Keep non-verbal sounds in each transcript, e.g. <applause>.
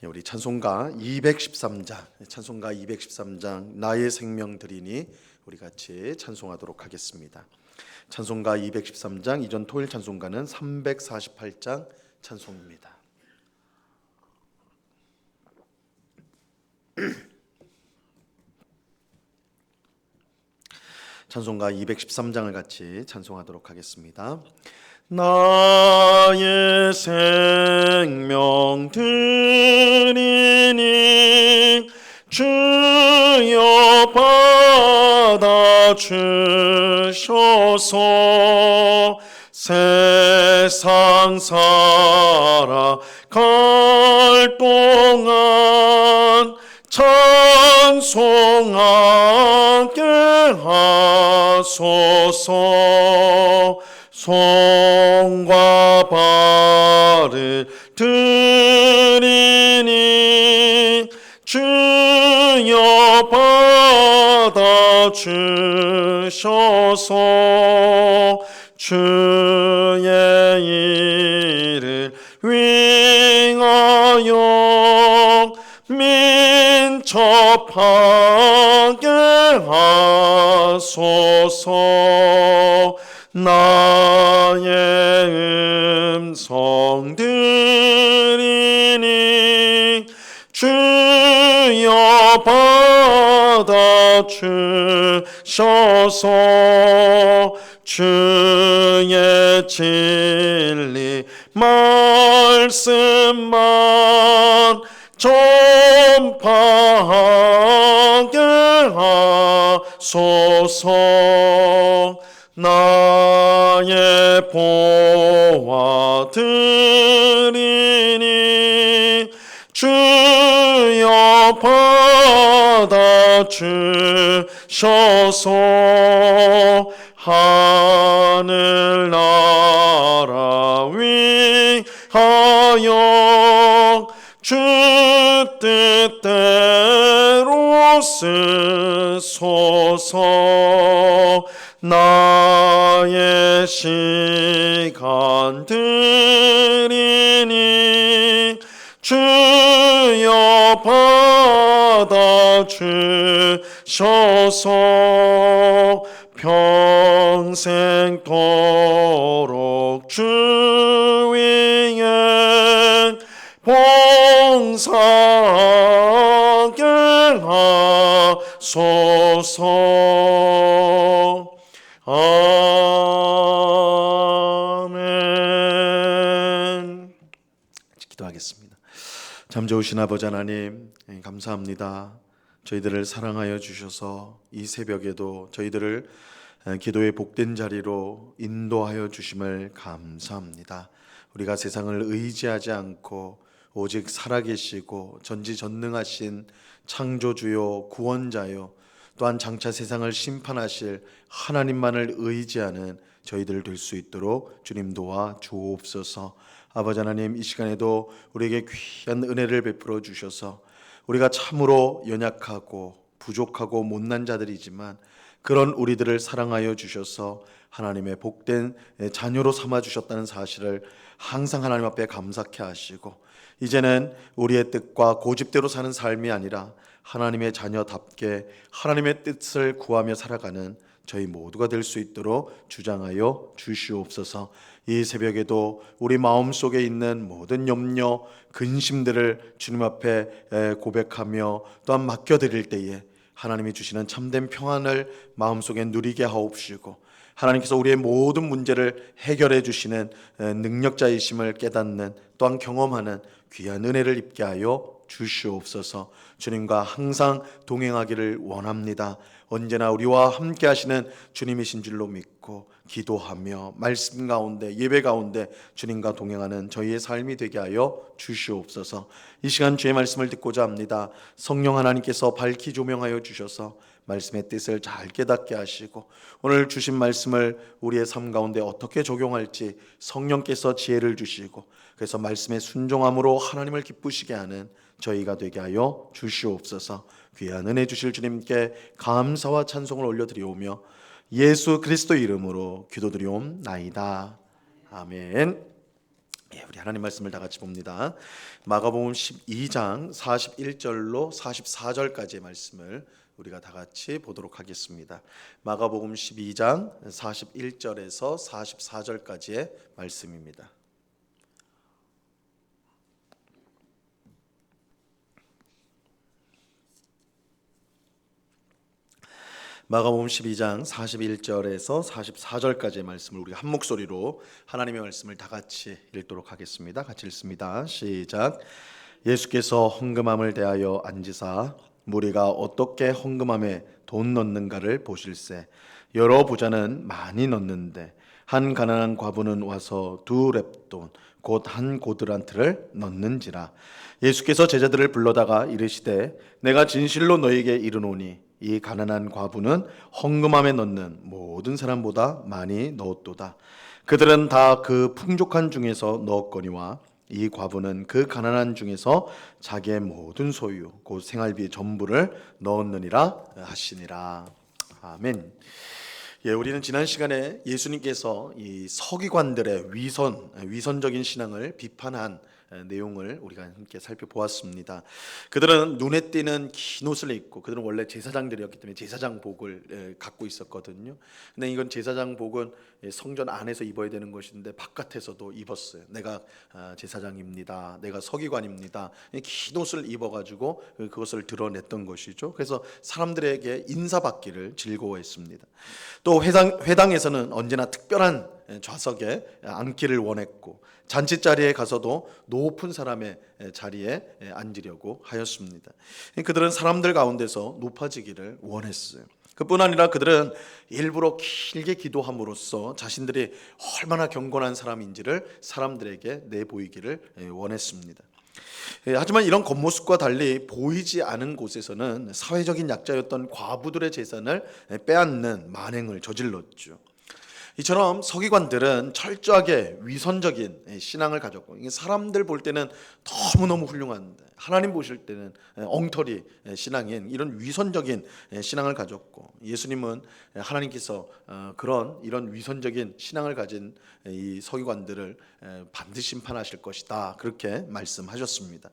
예, 우리 찬송가 213장, 찬송가 213장 나의 생명 드리니 우리 같이 찬송하도록 하겠습니다. 찬송가 213장 이전 토일 찬송가는 348장 찬송입니다. <clears throat> 찬송가 213장을 같이 찬송하도록 하겠습니다. 나의 생명 드 주셔서. 세상 살아갈 동안 찬송하게 하소서. 손과 발을 드리니 주여 받아 주셔서 주의 일을 위하여 민첩하게 하소서. 나의 음성 들이니 주여 받아 주셔서 주의 진리 말씀만 전파하게 하소서. 나의 보화 드리니 주여 받아 주셔서 하늘나라 위하여 주 뜻대로 쓰소서. 나의 시간 드리니 주여 받아 주셔서. 평생토록 주 위에 봉사하게 하소서 참 좋으신 아버지 하나님 예, 감사합니다 저희들을 사랑하여 주셔서 이 새벽에도 저희들을 에, 기도의 복된 자리로 인도하여 주심을 감사합니다. 우리가 세상을 의지하지 않고 오직 살아계시고 전지전능하신 창조주요 구원자요 또한 장차 세상을 심판하실 하나님만을 의지하는 저희들 될 수 있도록 주님 도와 주옵소서. 아버지 하나님 이 시간에도 우리에게 귀한 은혜를 베풀어 주셔서 우리가 참으로 연약하고 부족하고 못난 자들이지만 그런 우리들을 사랑하여 주셔서 하나님의 복된 자녀로 삼아 주셨다는 사실을 항상 하나님 앞에 감사케 하시고 이제는 우리의 뜻과 고집대로 사는 삶이 아니라 하나님의 자녀답게 하나님의 뜻을 구하며 살아가는 저희 모두가 될 수 있도록 주장하여 주시옵소서. 이 새벽에도 우리 마음 속에 있는 모든 염려, 근심들을 주님 앞에 에, 고백하며 또한 맡겨드릴 때에 하나님이 주시는 참된 평안을 마음속에 누리게 하옵시고 하나님께서 우리의 모든 문제를 해결해 주시는 에, 능력자이심을 깨닫는 또한 경험하는 귀한 은혜를 입게 하여 주시옵소서. 주님과 항상 동행하기를 원합니다. 언제나 우리와 함께 하시는 주님이신 줄로 믿고 기도하며 말씀 가운데 예배 가운데 주님과 동행하는 저희의 삶이 되게 하여 주시옵소서. 이 시간 주의 말씀을 듣고자 합니다. 성령 하나님께서 밝히 조명하여 주셔서 말씀의 뜻을 잘 깨닫게 하시고 오늘 주신 말씀을 우리의 삶 가운데 어떻게 적용할지 성령께서 지혜를 주시고 그래서 말씀의 순종함으로 하나님을 기쁘시게 하는 저희가 되게 하여 주시옵소서. 귀한 은혜 주실 주님께 감사와 찬송을 올려드리오며 예수 그리스도 이름으로 기도드리옵나이다. 아멘. 예, 우리 하나님 말씀을 다 같이 봅니다. 마가복음 12장 41절로 44절까지의 말씀을 우리가 다 같이 보도록 하겠습니다. 마가복음 12장 41절에서 44절까지의 말씀입니다. 마가복음 12장 41절에서 44절까지의 말씀을 우리가 한 목소리로 하나님의 말씀을 다 같이 읽도록 하겠습니다. 같이 읽습니다. 시작. 예수께서 헌금함을 대하여 앉으사 무리가 어떻게 헌금함에 돈 넣는가를 보실세 여러 부자는 많이 넣는데 한 가난한 과부는 와서 두 랩돈 곧 한 고드란트를 넣는지라. 예수께서 제자들을 불러다가 이르시되 내가 진실로 너에게 이르노니 이 가난한 과부는 헌금함에 넣는 모든 사람보다 많이 넣었도다. 그들은 다 그 풍족한 중에서 넣었거니와 이 과부는 그 가난한 중에서 자기의 모든 소유 곧 생활비 전부를 넣었느니라 하시니라. 아멘. 예, 우리는 지난 시간에 예수님께서 이 서기관들의 위선 위선적인 신앙을 비판한 내용을 우리가 함께 살펴보았습니다. 그들은 눈에 띄는 긴 옷을 입고 그들은 원래 제사장들이었기 때문에 제사장복을 갖고 있었거든요. 근데 이건 제사장복은 성전 안에서 입어야 되는 것인데 바깥에서도 입었어요. 내가 아, 제사장입니다. 내가 서기관입니다. 긴 옷을 입어가지고 그것을 드러냈던 것이죠. 그래서 사람들에게 인사받기를 즐거워했습니다. 또 회당 회당에서는 언제나 특별한 좌석에 앉기를 원했고 잔치 자리에 가서도 높은 사람의 자리에 앉으려고 하였습니다. 그들은 사람들 가운데서 높아지기를 원했어요. 그뿐 아니라 그들은 일부러 길게 기도함으로써 자신들이 얼마나 경건한 사람인지를 사람들에게 내보이기를 원했습니다. 하지만 이런 겉모습과 달리 보이지 않은 곳에서는 사회적인 약자였던 과부들의 재산을 빼앗는 만행을 저질렀죠. 이처럼 서기관들은 철저하게 위선적인 신앙을 가졌고 사람들 볼 때는 너무너무 훌륭한데 하나님 보실 때는 엉터리 신앙인 이런 위선적인 신앙을 가졌고 예수님은 하나님께서 어, 그런 이런 위선적인 신앙을 가진 이 서기관들을 반드시 심판하실 것이다 그렇게 말씀하셨습니다.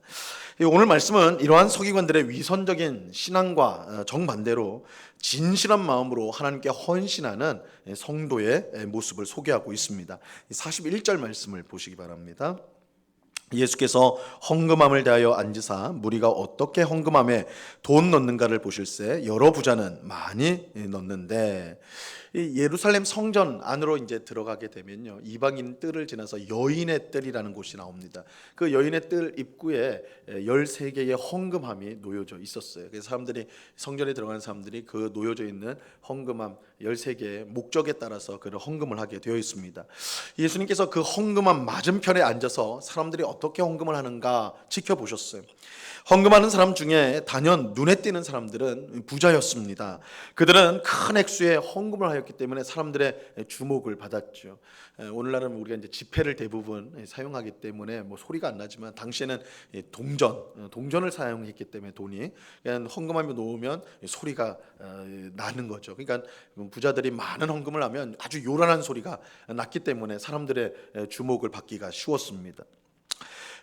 오늘 말씀은 이러한 서기관들의 위선적인 신앙과 어, 정반대로 진실한 마음으로 하나님께 헌신하는 성도의 모습을 소개하고 있습니다. 41절 말씀을 보시기 바랍니다. 예수께서 헌금함을 대하여 앉으사 무리가 어떻게 헌금함에 돈 넣는가를 보실세 여러 부자는 많이 넣는데 예루살렘 성전 안으로 이제 들어가게 되면요 이방인 뜰을 지나서 여인의 뜰이라는 곳이 나옵니다. 그 여인의 뜰 입구에 13개의 헌금함이 놓여져 있었어요. 그래서 사람들이 성전에 들어가는 사람들이 그 놓여져 있는 헌금함 13개의 목적에 따라서 그 헌금을 하게 되어 있습니다. 예수님께서 그 헌금함 맞은편에 앉아서 사람들이 어떻게 헌금을 하는가 지켜보셨어요. 헌금하는 사람 중에 단연 눈에 띄는 사람들은 부자였습니다. 그들은 큰 액수의 헌금을 하 였기 때문에 사람들의 주목을 받았죠. 오늘날은 우리가 이제 지폐를 대부분 사용하기 때문에 뭐 소리가 안 나지만 당시에는 동전, 어, 동전을 사용했기 때문에 돈이 그냥 헌금하며 놓으면 소리가 어, 나는 거죠. 그러니까 부자들이 많은 헌금을 하면 아주 요란한 소리가 났기 때문에 사람들의 주목을 받기가 쉬웠습니다.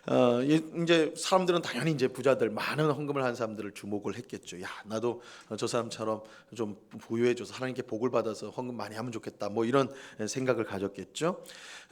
어, 이- 이제 사람들은 당연히 이제 부자들 많은 헌금을 하는 사람들을 주목을 했겠죠. 야 나도 저 사람처럼 좀 부유해져서 하나님께 복을 받아서 헌금 많이 하면 좋겠다. 뭐 이런 생각을 가졌겠죠.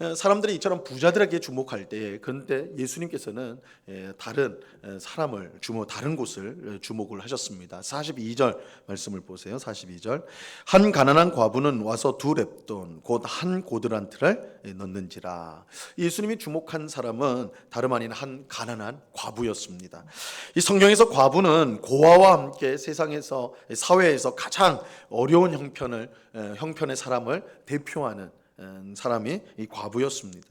어, 사람들이 이처럼 부자들에게 주목할 때, 그런데 예수님께서는 예, 다른 에, 사람을 주목, 다른 곳을 주목을 하셨습니다. 42절 말씀을 보세요. 42절 한 가난한 과부는 와서 두 랩돈 곧 한 고드란트를 넣는지라. 예수님이 주목한 사람은 다름 아닌 한 가난한 과부였습니다. 이 성경에서 과부는 고아와 함께 세상에서 사회에서 가장 어려운 형편을 에, 형편의 사람을 대표하는 에, 사람이 이 과부였습니다.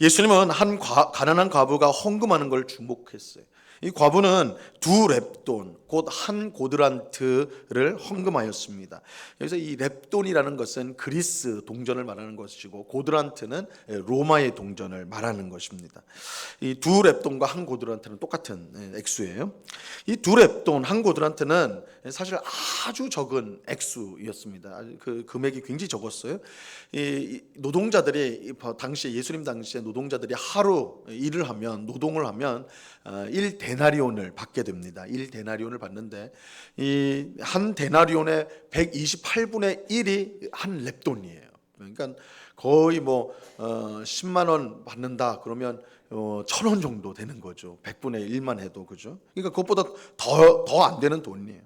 예수님은 한 과- 가난한 과부가 헌금하는 걸 주목했어요. 이 과부는 두 랩돈 곧 한 고드란트를 헌금하였습니다. 여기서 이 랩돈이라는 것은 그리스 동전을 말하는 것이고 고드란트는 로마의 동전을 말하는 것입니다. 이 두 랩돈과 한 고드란트는 똑같은 예, 액수예요. 이 두 랩돈 한 고드란트는 사실 아주 적은 액수였습니다. 그 금액이 굉장히 적었어요. 이 노동자들이 이 당시 예수님 당시에 노동자들이 하루 일을 하면 노동을 하면 1 데나리온을 받게 됩니다. 1 데나리온을 받는데 이 한 데나리온의 128분의 1이 한 랩돈이에요. 그러니까 거의 뭐 어, 10만 원 받는다 그러면 어, 천원 정도 되는 거죠. 100분의 1만 해도 그죠? 그러니까 그것보다 더 더 안 되는 돈이에요.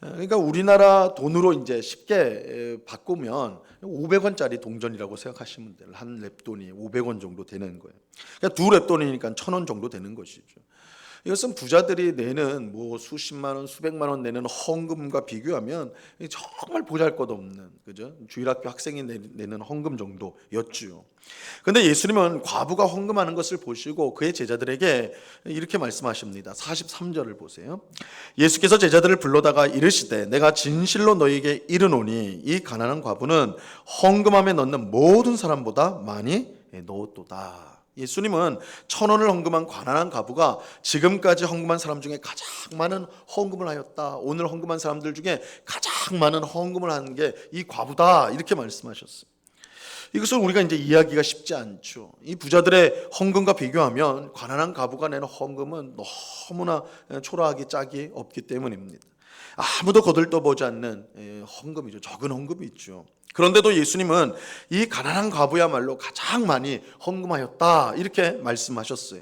어, 그러니까 우리나라 돈으로 이제 쉽게 에, 바꾸면 500원짜리 동전이라고 생각하시면 돼요. 한 랩돈이 500원 정도 되는 거예요. 그러니까 두 랩돈이니까 1000원 정도 되는 것이죠. 이것은 부자들이 내는 뭐 수십만 원, 수백만 원 내는 헌금과 비교하면 정말 보잘것없는 그죠? 주일학교 학생이 내- 내는 헌금 정도였지요. 근데 예수님은 과부가 헌금하는 것을 보시고 그의 제자들에게 이렇게 말씀하십니다. 43절을 보세요. 예수께서 제자들을 불러다가 이르시되 내가 진실로 너희에게 이르노니 이 가난한 과부는 헌금함에 넣는 모든 사람보다 많이 넣었도다. 예수님은 천 원을 헌금한 가난한 가부가 지금까지 헌금한 사람 중에 가장 많은 헌금을 하였다. 오늘 헌금한 사람들 중에 가장 많은 헌금을 하는 게 이 과부다. 이렇게 말씀하셨어요. 이것을 우리가 이제 이해하기가 쉽지 않죠. 이 부자들의 헌금과 비교하면 가난한 가부가 내는 헌금은 너무나 초라하기 짝이 없기 때문입니다. 아무도 거들떠보지 않는 예, 헌금이죠. 적은 헌금이 있죠. 그런데도 예수님은 이 가난한 과부야말로 가장 많이 헌금하였다 이렇게 말씀하셨어요.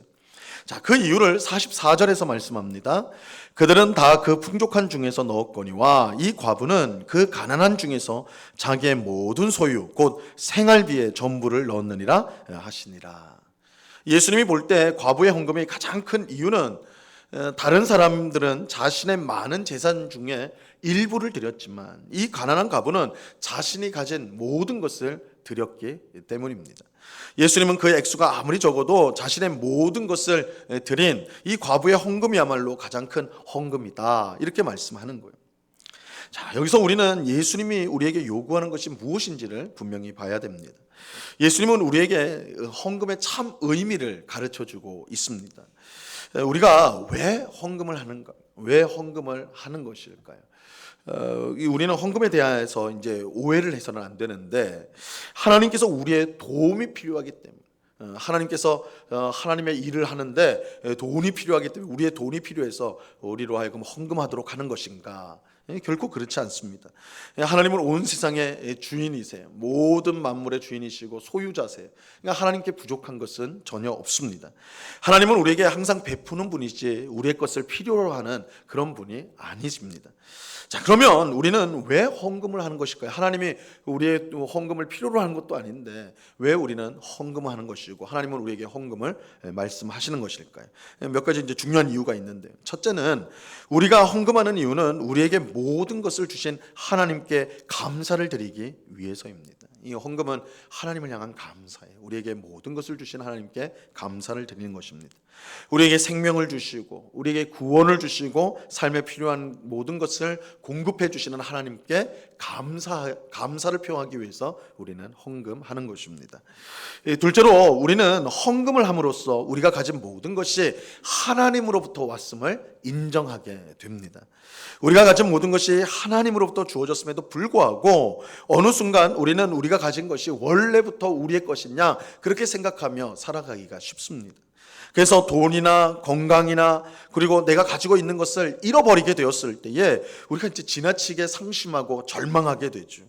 자, 그 이유를 44절에서 말씀합니다. 그들은 다 그 풍족한 중에서 넣었거니와 이 과부는 그 가난한 중에서 자기의 모든 소유 곧 생활비의 전부를 넣느니라 하시니라. 예수님이 볼 때 과부의 헌금이 가장 큰 이유는 어, 다른 사람들은 자신의 많은 재산 중에 일부를 드렸지만 이 가난한 과부는 자신이 가진 모든 것을 드렸기 때문입니다. 예수님은 그 액수가 아무리 적어도 자신의 모든 것을 드린 이 과부의 헌금이야말로 가장 큰 헌금이다. 이렇게 말씀하는 거예요. 자, 여기서 우리는 예수님이 우리에게 요구하는 것이 무엇인지를 분명히 봐야 됩니다. 예수님은 우리에게 헌금의 참 의미를 가르쳐 주고 있습니다. 우리가 왜 헌금을 하는가? 왜 헌금을 하는 것일까요? 어, 이 우리는 헌금에 대해서 이제 오해를 해서는 안 되는데 하나님께서 우리의 도움이 필요하기 때문에 어, 하나님께서 어, 하나님의 일을 하는데 에, 돈이 필요하기 때문에 우리의 돈이 필요해서 우리로 하여금 헌금하도록 하는 것인가? 예, 결코 그렇지 않습니다. 예, 하나님은 온 세상의 주인이세요. 모든 만물의 주인이시고 소유자세요. 그러니까 하나님께 부족한 것은 전혀 없습니다. 하나님은 우리에게 항상 베푸는 분이지 우리의 것을 필요로 하는 그런 분이 아니십니다. 자, 그러면 우리는 왜 헌금을 하는 것일까요? 하나님이 우리의 헌금을 필요로 하는 것도 아닌데 왜 우리는 헌금을 하는 것이고 하나님은 우리에게 헌금을 말씀하시는 것일까요? 몇 가지 이제 중요한 이유가 있는데 첫째는 우리가 헌금하는 이유는 우리에게 모든 것을 주신 하나님께 감사를 드리기 위해서입니다. 이 헌금은 하나님을 향한 감사예요. 우리에게 모든 것을 주신 하나님께 감사를 드리는 것입니다. 우리에게 생명을 주시고 우리에게 구원을 주시고 삶에 필요한 모든 것을 공급해 주시는 하나님께 감사 감사를 표하기 위해서 우리는 헌금하는 것입니다. 이 둘째로 우리는 헌금을 함으로써 우리가 가진 모든 것이 하나님으로부터 왔음을 인정하게 됩니다. 우리가 가진 모든 것이 하나님으로부터 주어졌음에도 불구하고 어느 순간 우리는 우리가 가진 것이 원래부터 우리의 것이냐 그렇게 생각하며 살아가기가 쉽습니다. 그래서 돈이나 건강이나 그리고 내가 가지고 있는 것을 잃어버리게 되었을 때에 우리가 이제 지나치게 상심하고 절망하게 되죠.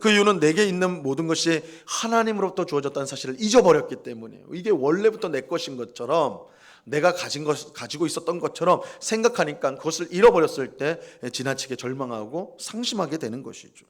그 이유는 내게 있는 모든 것이 하나님으로부터 주어졌다는 사실을 잊어버렸기 때문이에요. 이게 원래부터 내 것인 것처럼 내가 가진 것 가지고 있었던 것처럼 생각하니까 그것을 잃어버렸을 때 지나치게 절망하고 상심하게 되는 것이죠.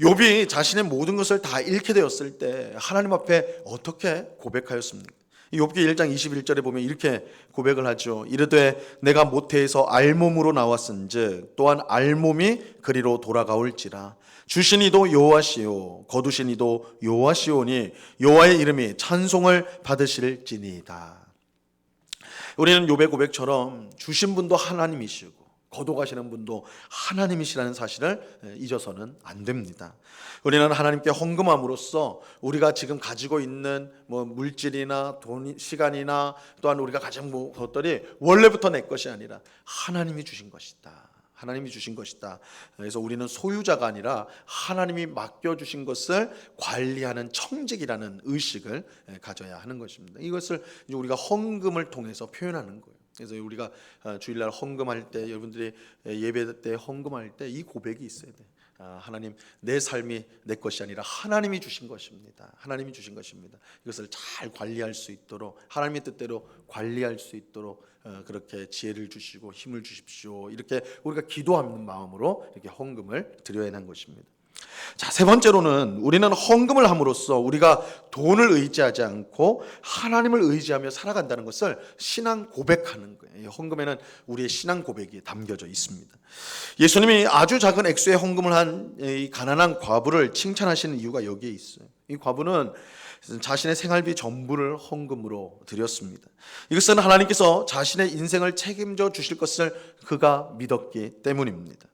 욥이 자신의 모든 것을 다 잃게 되었을 때 하나님 앞에 어떻게 고백하였습니까? 욥기 1장 21절에 보면 이렇게 고백을 하죠. 이르되 내가 모태에서 알몸으로 나왔은즉 또한 알몸이 그리로 돌아가올지라 주신 이도 여호와시요 거두신 이도 여호와시오니 여호와의 이름이 찬송을 받으실지니이다. 우리는 욥의 고백처럼 주신 분도 하나님이시고 거둬가시는 분도 하나님이시라는 사실을 잊어서는 안 됩니다. 우리는 하나님께 헌금함으로써 우리가 지금 가지고 있는 뭐 물질이나 돈, 시간이나 또한 우리가 가진 뭐 것들이 원래부터 내 것이 아니라 하나님이 주신 것이다. 하나님이 주신 것이다. 그래서 우리는 소유자가 아니라 하나님이 맡겨 주신 것을 관리하는 청직이라는 의식을 가져야 하는 것입니다. 이것을 우리가 헌금을 통해서 표현하는 거예요. 그래서 우리가 어, 주일날 헌금할 때 여러분들이 예배 때 헌금할 때 이 고백이 있어야 돼. 아, 하나님 내 삶이 내 것이 아니라 하나님이 주신 것입니다. 하나님이 주신 것입니다. 이것을 잘 관리할 수 있도록 하나님의 뜻대로 관리할 수 있도록 어, 그렇게 지혜를 주시고 힘을 주십시오. 이렇게 우리가 기도하는 마음으로 이렇게 헌금을 드려야 하는 것입니다. 자, 세 번째로는 우리는 헌금을 함으로써 우리가 돈을 의지하지 않고 하나님을 의지하며 살아간다는 것을 신앙 고백하는 거예요. 헌금에는 우리의 신앙 고백이 담겨져 있습니다. 예수님이 아주 작은 액수의 헌금을 한 이 가난한 과부를 칭찬하시는 이유가 여기에 있어요. 이 과부는 자신의 생활비 전부를 헌금으로 드렸습니다. 이것은 하나님께서 자신의 인생을 책임져 주실 것을 그가 믿었기 때문입니다.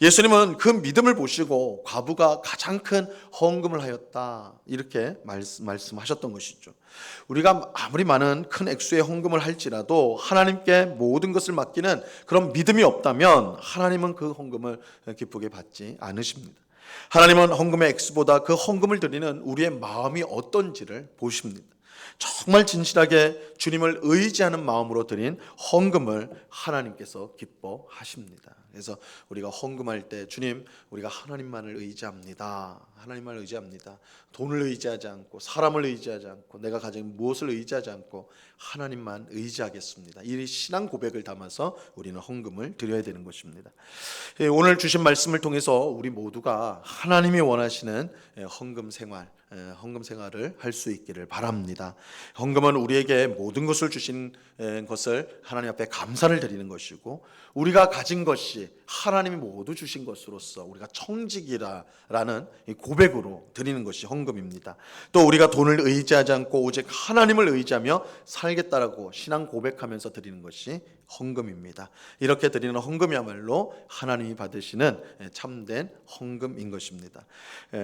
예수님은 그 믿음을 보시고 과부가 가장 큰 헌금을 하였다 이렇게 말씀, 말씀 하셨던 것이죠. 우리가 아무리 많은 큰 액수의 헌금을 할지라도 하나님께 모든 것을 맡기는 그런 믿음이 없다면 하나님은 그 헌금을 기쁘게 받지 않으십니다. 하나님은 헌금의 액수보다 그 헌금을 드리는 우리의 마음이 어떤지를 보십니다. 정말 진실하게 주님을 의지하는 마음으로 드린 헌금을 하나님께서 기뻐하십니다. 그래서 우리가 헌금할 때 주님 우리가 하나님만을 의지합니다. 하나님만을 의지합니다. 돈을 의지하지 않고 사람을 의지하지 않고 내가 가진 무엇을 의지하지 않고 하나님만 의지하겠습니다. 이 신앙 고백을 담아서 우리는 헌금을 드려야 되는 것입니다. 예, 오늘 주신 말씀을 통해서 우리 모두가 하나님이 원하시는 예, 헌금 생활 헌금 생활을 할 수 있기를 바랍니다. 헌금은 우리에게 모든 것을 주신 것을 하나님 앞에 감사를 드리는 것이고 우리가 가진 것이 하나님이 모두 주신 것으로서 우리가 청직이라라는 고백으로 드리는 것이 헌금입니다. 또 우리가 돈을 의지하지 않고 오직 하나님을 의지하며 살겠다라고 신앙 고백하면서 드리는 것이 헌금입니다. 이렇게 드리는 헌금이야말로 하나님이 받으시는 참된 헌금인 것입니다.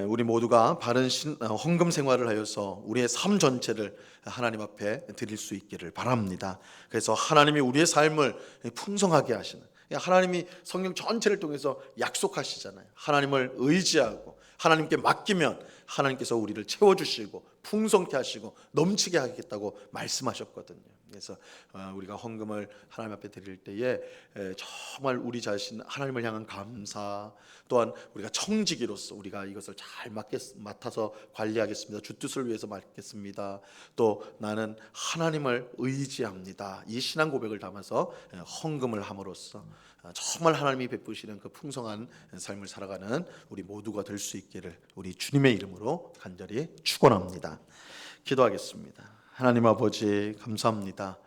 우리 모두가 바른 어, 헌금 생활을 하여서 우리의 삶 전체를 하나님 앞에 드릴 수 있기를 바랍니다. 그래서 하나님이 우리의 삶을 풍성하게 하시는 하나님이 성경 전체를 통해서 약속하시잖아요. 하나님을 의지하고 하나님께 맡기면 하나님께서 우리를 채워주시고 풍성케 하시고 넘치게 하겠다고 말씀하셨거든요. 그래서 어, 우리가 헌금을 하나님 앞에 드릴 때에 정말 우리 자신 하나님을 향한 감사 또한 우리가 청지기로서 우리가 이것을 잘 맡겠, 맡아서 관리하겠습니다. 주 뜻을 위해서 맡겠습니다. 또 나는 하나님을 의지합니다. 이 신앙 고백을 담아서 헌금을 함으로써 어, 정말 하나님이 베푸시는 그 풍성한 삶을 살아가는 우리 모두가 될 수 있기를 우리 주님의 이름으로 간절히 축원합니다. 기도하겠습니다. 하나님 아버지 감사합니다.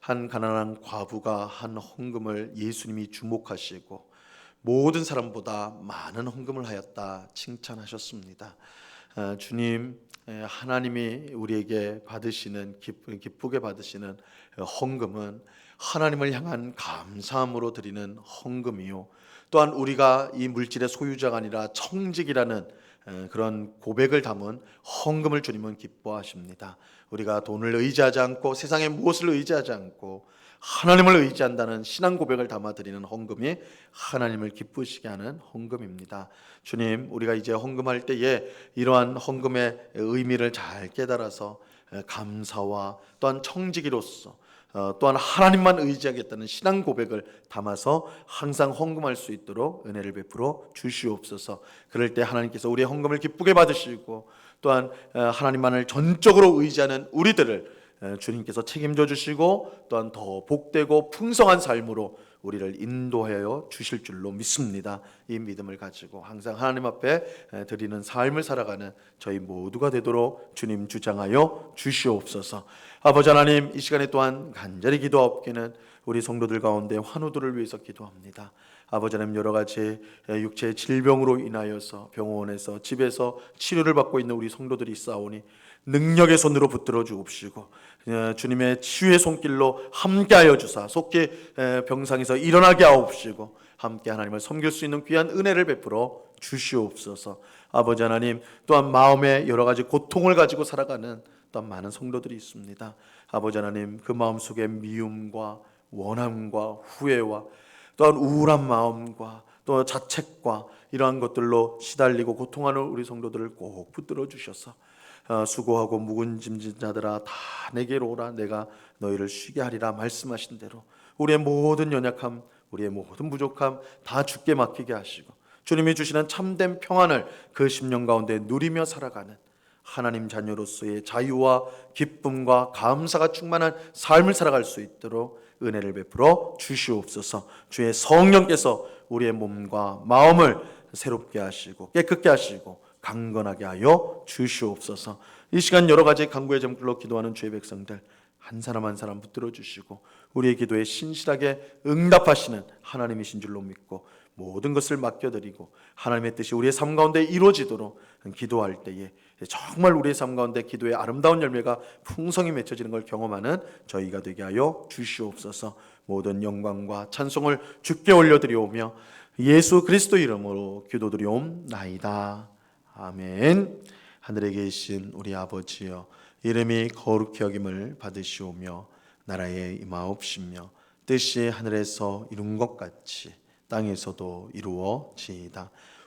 한 가난한 과부가 한 헌금을 예수님이 주목하시고 모든 사람보다 많은 헌금을 하였다 칭찬하셨습니다. 아, 주님 하나님이 우리에게 받으시는 기쁘게 받으시는 헌금은 하나님을 향한 감사함으로 드리는 헌금이요 또한 우리가 이 물질의 소유자가 아니라 청직이라는 그런 고백을 담은 헌금을 주님은 기뻐하십니다. 우리가 돈을 의지하지 않고 세상에 무엇을 의지하지 않고 하나님을 의지한다는 신앙 고백을 담아 드리는 헌금이 하나님을 기쁘시게 하는 헌금입니다. 주님, 우리가 이제 헌금할 때에 이러한 헌금의 의미를 잘 깨달아서 에, 감사와 또한 청지기로서 어, 또한 하나님만 의지하겠다는 신앙 고백을 담아서 항상 헌금할 수 있도록 은혜를 베풀어 주시옵소서. 그럴 때 하나님께서 우리의 헌금을 기쁘게 받으시고 또한 어, 하나님만을 전적으로 의지하는 우리들을 어, 주님께서 책임져 주시고 또한 더 복되고 풍성한 삶으로 우리를 인도하여 주실 줄로 믿습니다. 이 믿음을 가지고 항상 하나님 앞에 에, 드리는 삶을 살아가는 저희 모두가 되도록 주님 주장하여 주시옵소서. 아버지 하나님 이 시간에 또한 간절히 기도하옵기는 우리 성도들 가운데 환우들을 위해서 기도합니다. 아버지 하나님 여러 가지 육체의 질병으로 인하여서 병원에서 집에서 치료를 받고 있는 우리 성도들이 있사오니 능력의 손으로 붙들어 주옵시고 예, 주님의 치유의 손길로 함께하여 주사 속히 에, 병상에서 일어나게 하옵시고 함께 하나님을 섬길 수 있는 귀한 은혜를 베풀어 주시옵소서. 아버지 하나님 또한 마음에 여러 가지 고통을 가지고 살아가는 또한 많은 성도들이 있습니다. 아버지 하나님 그 마음 속에 미움과 원함과 후회와 또한 우울한 마음과 또 자책과 이러한 것들로 시달리고 고통하는 우리 성도들을 꼭 붙들어 주셔서 어, 수고하고 묵은 짐진 자들아 다 내게로 오라 내가 너희를 쉬게 하리라 말씀하신 대로 우리의 모든 연약함 우리의 모든 부족함 다 주께 맡기게 하시고 주님이 주시는 참된 평안을 그 심령 가운데 누리며 살아가는 하나님 자녀로서의 자유와 기쁨과 감사가 충만한 삶을 살아갈 수 있도록 은혜를 베풀어 주시옵소서. 주의 성령께서 우리의 몸과 마음을 새롭게 하시고 깨끗게 하시고 강건하게 하여 주시옵소서. 이 시간 여러 가지 간구의 점글로 기도하는 주의 백성들 한 사람 한 사람 붙들어 주시고 우리의 기도에 신실하게 응답하시는 하나님이신 줄로 믿고 모든 것을 맡겨드리고 하나님의 뜻이 우리의 삶 가운데 이루어지도록 기도할 때에 정말 우리의 삶 가운데 기도의 아름다운 열매가 풍성히 맺혀지는 걸 경험하는 저희가 되게 하여 주시옵소서. 모든 영광과 찬송을 주께 올려드리오며 예수 그리스도 이름으로 기도드리옵나이다. 아멘. 하늘에 계신 우리 아버지여 이름이 거룩히 여김을 받으시오며 나라에 임하옵시며 뜻이 하늘에서 이룬 것 같이 땅에서도 이루어지이다.